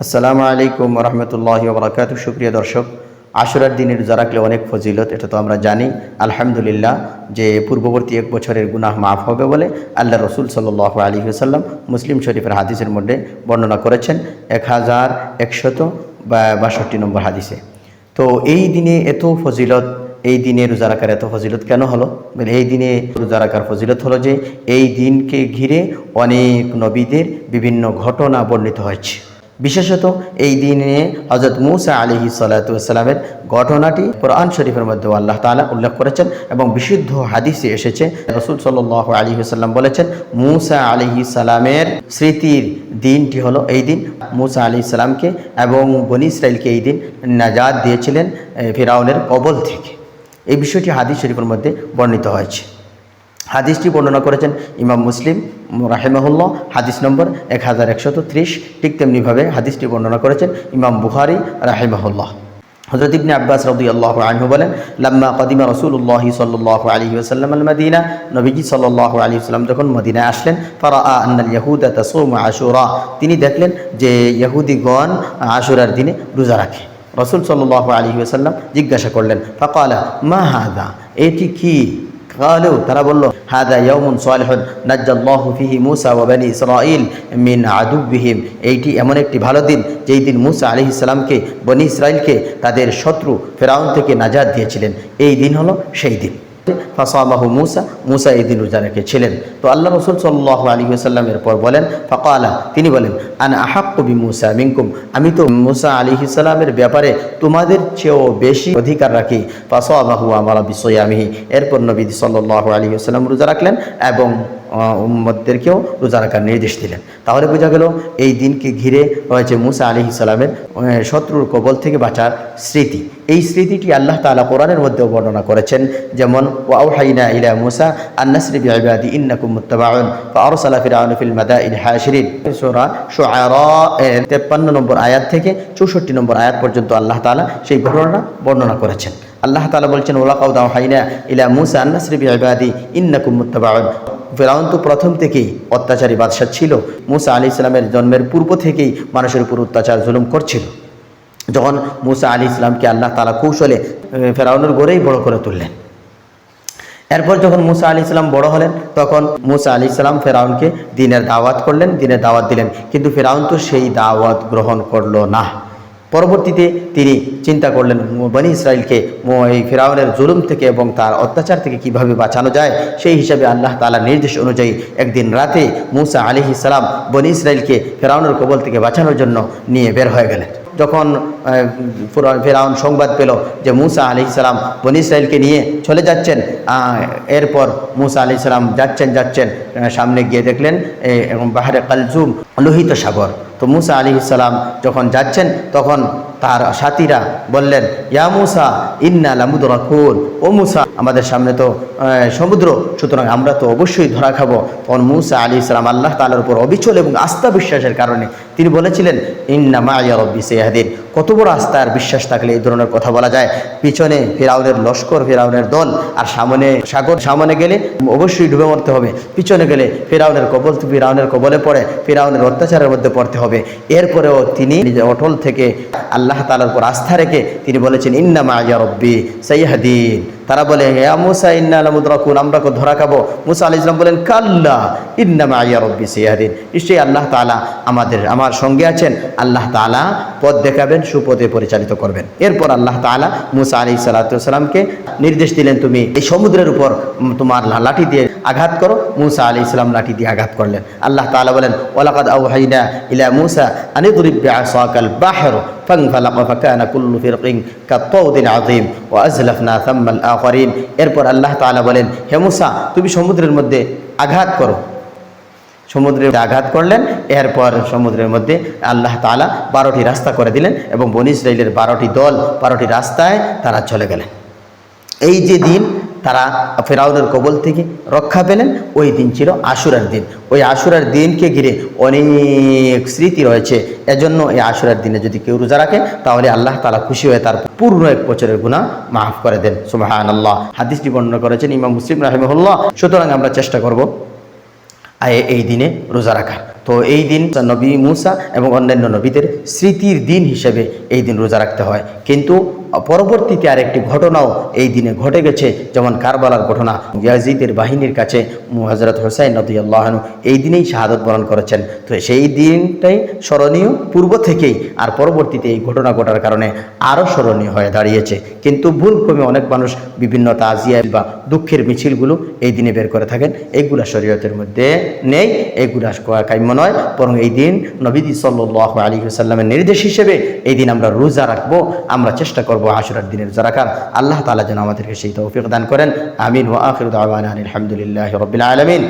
আসসালামু আলাইকুম রহমতুল্লাহ বরাকাত সুপ্রিয় দর্শক, আশুরার দিনের রোজা অনেক ফজিলত, এটা তো আমরা জানি। আলহামদুলিল্লাহ, যে পূর্ববর্তী এক বছরের গুনাহ মাফ হবে বলে আল্লাহ রসুল সাল্লাহ আলী সাল্লাম মুসলিম শরীফের হাদিসের মধ্যে বর্ণনা করেছেন এক হাজার একশত বাষট্টি নম্বর হাদিসে। তো এই দিনে এত ফজিলত, এই দিনে রোজা রাখার এত ফজিলত কেন হলো? এই দিনে রোজা রাখার ফজিলত হলো যে, এই দিনকে ঘিরে অনেক নবীদের বিভিন্ন ঘটনা বর্ণিত হয়েছে। বিশেষত এই দিনে হজরত মুসা আলিহি সাল্লাতামের ঘটনাটি কোরআন শরীফের মধ্যে আল্লাহ তালা উল্লেখ করেছেন এবং বিশুদ্ধ হাদিসে এসেছে। রসুল সাল্লাহ আলী সাল্লাম বলেছেন, মুসা আলিহি সালামের স্মৃতির দিনটি হলো এই দিন। মুসা আলি সালামকে এবং বনি ইসরায়েলকে এই দিন নাজাদ দিয়েছিলেন ফিরাউনের কবল থেকে। এই বিষয়টি হাদিস শরীফের মধ্যে বর্ণিত হয়েছে। হাদিসটি বর্ণনা করেছেন ইমাম মুসলিম রাহেমাহুল্লাহ, হাদিস নম্বর এক হাজার একশত ত্রিশ, ঠিক তেমনিভাবে হাদিসটি বর্ণনা করেছেন ইমাম বুখারি রাহেমাহুল্লাহ। হজরত ইবনে আব্বাস রদি আল্লাহ আনহু বলেন, লাম্মা কদিমা রসুল্লাহ সাল্লাহ আলী ওসাল্লাম আল মদিনা নবীজি সাল্লাহ আলী সাল্লাম যখন মদিনায় আসলেন ফারা আন্নাল ইয়াহুদা তসোম আশুরা তিনি দেখলেন যে ইহুদিগণ আশুরার দিনে রোজা রাখে। রসুল সাল্লাহ আলী ওসাল্লাম জিজ্ঞাসা করলেন, ফাকালা, মা হাদা? এটি কি? কালু তারা বলল, হাদা ইয়ামুন সালেহন নাজ্জাল্লাহু ফিহি মুসা ওয়া বানি ইসরাঈল মিন আদুবিহিম এইটি এমন একটি ভালো দিন, যেই দিন মুসা আলি ইসলামকে বনি ইসরায়েলকে তাদের শত্রু ফেরাউন থেকে নাজাদ দিয়েছিলেন। এই দিন হলো সেই দিন। ফাসামাহু মুসা মুসা এই দিন রেখেছিলেন। তো আল্লাহ রসুল সাল্লাহ আলী সাল্লামের পর বলেন, ফকালা, তিনি বলেন, আন আহাক্কবি মুসা মিনকুম, আমি তো মুসা আলী সাল্লামের ব্যাপারে তোমাদের চেয়েও বেশি অধিকার রাখি। ফাসামাহু আমার বিশ্বয়ামিহি এরপর নবী সাল্লাহ আলী সাল্লাম রোজা রাখলেন এবং উম্মদদেরকেও রোজা রাখার নির্দেশ দিলেন। তাহলে বোঝা গেল, এই দিনকে ঘিরে রয়েছে মুসা আলি ইসালামের শত্রুর কবল থেকে বাঁচার স্মৃতি। এই স্মৃতিটি আল্লাহ তালা কোরআনের মধ্যেও বর্ণনা করেছেন। যেমন ওয়াউ হাইনা ইলা মুসা আন্নাসরি বিআবাদি ইন্নাকুম মুত্তাবাউন ফাআরসালা ফিরআউন ফিল মাদাইন হাশিরিন। সূরা শুআরা 53 নম্বর আয়াত থেকে 64 নম্বর আয়াত পর্যন্ত আল্লাহ তাআলা সেই ঘটনাটা বর্ণনা করেছেন। আল্লাহ তালা বলছেন ওয়ালাকাউদা হাইনা ইলা মুসা আন্নাসরি বিআবাদি ইন্নাকুম মুত্তাবাউন। ফেরাউন তো প্রথম থেকেই অত্যাচারী বাদশাহ ছিল। মুসা আলি ইসলামের জন্মের পূর্ব থেকেই মানুষের উপর অত্যাচার, জুলুম করছিল। যখন মুসা আলী ইসলামকে আল্লাহ তালা কৌশলে ফেরাউনের গড়েই বড় করে তুললেন। এরপর যখন মুসা আলী ইসলাম বড় হলেন, তখন মুসা আলী ইসলাম ফেরাউনকে দিনের দাওয়াত করলেন, দিনের দাওয়াত দিলেন। কিন্তু ফেরাউন তো সেই দাওয়াত গ্রহণ করল না। পরবর্তীতে তিনি চিন্তা করলেন বনি ইসরায়েলকে এই ফেরাউনের জুলুম থেকে এবং তার অত্যাচার থেকে কীভাবে বাঁচানো যায়, সেই হিসাবে আল্লাহ তালার নির্দেশ অনুযায়ী একদিন রাতে মুসা আলি ইসলাম বনি ইসরায়েলকে ফেরাউনের কবল থেকে বাঁচানোর জন্য নিয়ে বের হয়ে গেলেন। যখন ফেরাউন সংবাদ পেল যে মুসা আলি সালাম বনি ইসরায়েলকে নিয়ে চলে যাচ্ছেন এরপর মুসা আলি সালাম যাচ্ছেন যাচ্ছেন সামনে গিয়ে দেখলেন এবং বাহারে কালজুম লোহিত সাগর। তো মুসা আলি সালাম যখন যাচ্ছেন, তখন তার সাথীরা বললেন, ইয়া মুসা, ইন্না লামুদরাকুন। ও মুসা, আমাদের সামনে তো সমুদ্র, সুতরাং আমরা তো অবশ্যই ধরা খাব। তখন মুসা আলি ইসলাম আল্লাহ তালার উপর অবিচল এবং আস্থা বিশ্বাসের কারণে তিনি বলেছিলেন ইন্না মায়া রব্বি সেহাদিন কত বড় আস্থা আর বিশ্বাস থাকলে এই ধরনের কথা বলা যায়। পিছনে ফেরাউনের লস্কর, ফেরাউনের দল আর সামনে সাগর। সামনে গেলে অবশ্যই ডুবে মরতে হবে। পিছনে গেলে ফেরাউনের কবল, ফেরাউনের কবলে পড়ে, ফেরাউনের অত্যাচারের মধ্যে পড়তে হবে। এরপরেও তিনি অটল থেকে আল্লাহ তালার উপর আস্থা রেখে তিনি বলেছেন, ইন্না মায়া রব্বি সৈহাদিন তারা বলে, হে মুসা, ইন্না আলমুদ্রাকুন আমরা ধরা খাব। মুসা আলি ইসলাম বলেন, কাল্লা, ইন্না মায়া রব্বি সৈহাদিন নিশ্চয়ই আল্লাহ তালা আমাদের, আমার সঙ্গে আছেন। আল্লাহ তালা পথ দেখাবেন। সুপথে পরিচালিত করবেন এরপর আল্লাহ তালা মুসা আলি সাল্লাতামকে নির্দেশ দিলেন তুমি এই সমুদ্রের উপর উম, তোমার লা- লাঠি দিয়ে আঘাত করো মুসা আলি ইসলাম লাঠি দিয়ে আঘাত করলেন আল্লাহ তালা বলেন ওলাকাদ আউহাইনা ইলা মুসা আনিদরিব বিআসাকাল বাহর فانفلق فكان كل فرق كالطود العظيم وازلفنا ثم الاخرين এরপর আল্লাহ তাআলা বলেন হে মুসা তুমি সমুদ্রের মধ্যে আঘাত করো সমুদ্রে আঘাত করলেন। এরপর সমুদ্রের মধ্যে আল্লাহ তাআলা বারোটি রাস্তা করে দিলেন এবং বনি ইসরাইলের বারোটি দল বারোটি রাস্তায় তারা চলে গেলেন। এই যে দিন তারা ফেরাউনের কবল থেকে রক্ষা পেলেন, ওই দিন ছিল আশুরার দিন। ওই আশুরার দিনকে ঘিরে অনেক স্মৃতি রয়েছে। এজন্য এই আশুরার দিনে যদি কেউ রোজা রাখে, তাহলে আল্লাহ তালা খুশি হয়ে তার পূর্ণ এক বছরের গুণা মাফ করে দেন। সুবাহান আল্লাহ হাদিসটি বর্ণনা করেছেন ইমাম মুসলিম রাহিমহল্লাহ। সুতরাং আমরা চেষ্টা করব এই দিনে রোজা রাখা। তো এই দিন নবী মুসা এবং অন্যান্য নবীদের স্মৃতির দিন হিসেবে এই দিন রোজা রাখতে হয়। কিন্তু পরবর্তীতে আরেকটি ঘটনাও এই দিনে ঘটে গেছে, যেমন কারবালার ঘটনা। ইয়াজিদের বাহিনীর কাছে হজরত হোসাইন নদী আল্লাহনু এই দিনেই শাহাদত বরণ করেছেন। তো সেই দিনটাই স্মরণীয়, পূর্ব থেকেই আর পরবর্তীতে এই ঘটনা ঘটার কারণে আরও স্মরণীয় হয়ে দাঁড়িয়েছে। কিন্তু ভুল ক্রমে অনেক মানুষ বিভিন্ন তাজিয়া বা দুঃখের মিছিলগুলো এই দিনে বের করে থাকেন। এইগুলা শরীয়তের মধ্যে নেই এইগুলা কাম্য নয়। বরং এই দিন নবীদি সাল্লাহ আলী সাল্লামের নির্দেশ হিসেবে এই দিন আমরা রোজা রাখব, আমরা চেষ্টা করব আশুরার দিনের রোজা আল্লাহ তালা যেন আমাদেরকে সেই তৌফিক দান করেন। আমিন ও আখির আলহামদুলিল্লাহ রবিল আলমিন।